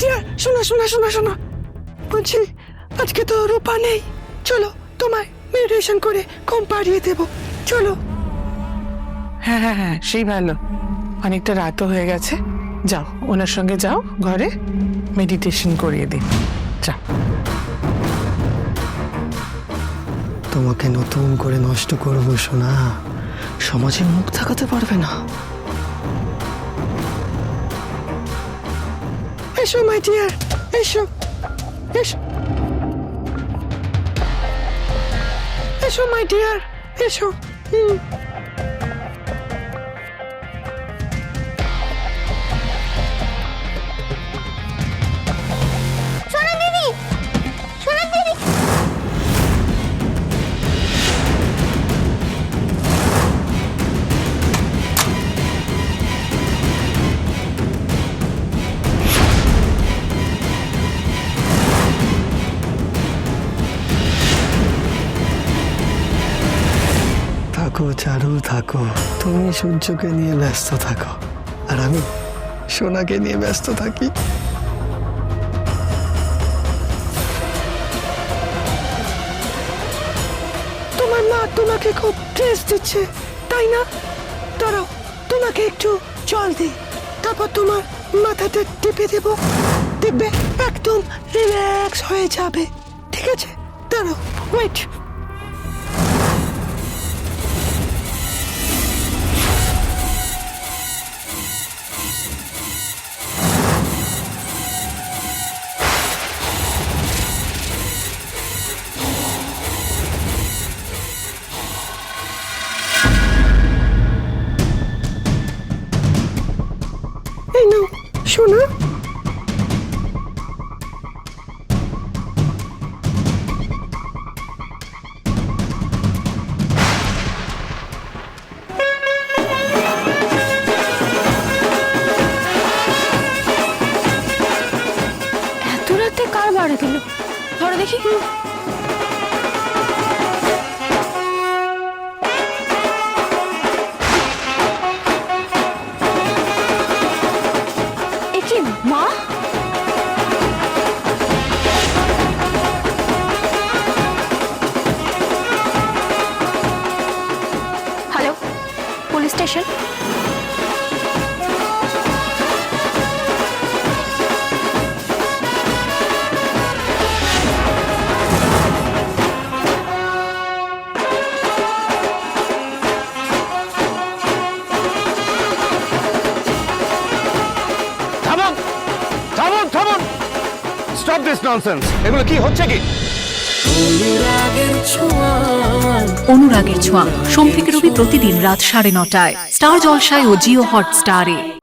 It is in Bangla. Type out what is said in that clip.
ডিয়ার শোনো শোনো শোনো শোনো। বলছি আজকে তো রূপা নেই। চলো তোমায় মেডিটেশন করে কম পাড়িয়ে দেবো। চলো। হ্যাঁ হ্যাঁ হ্যাঁ সেই ভালো। অনেকটা রাতও হয়ে গেছে। যাও ওনার সঙ্গে যাও ঘরে মেডিটেশন করিয়ে দিন যা। তোমাকে নতুন করে নষ্ট করব সোনা। সমাজে মুখ থাকাতে পারবে না। এসো মাই ডিয়ার এসো এসো এসো মাই ডিয়ার এসো হুম থাকো, চারু থাকো। তুমি সূর্যকে নিয়ে ব্যস্ত থাকো। আর আমি সোনাকে নিয়ে ব্যস্ত থাকি। তোমার মা তোমাকে খুব ট্রেস দিচ্ছে, তাই না? দাঁড়াও, তোমাকে একটু জল দিই। তারপর তোমার মাথাটা টিপে দেব। দেখবে একদম রিল্যাক্স হয়ে যাবে। ঠিক আছে? দাঁড়াও ওয়েট শোনা। এত রাতে কার বাড়ি গেল? ধরো দেখি। মা? Hello police station? থামুন থামুন। স্টপ দিস ননসেন্স এগুলো কি হচ্ছে কি? অনুরাগের ছোঁয়া। সোম থেকে রবি প্রতিদিন রাত সাড়ে নটায়। স্টার জলসায় ও জিও হটস্টারে।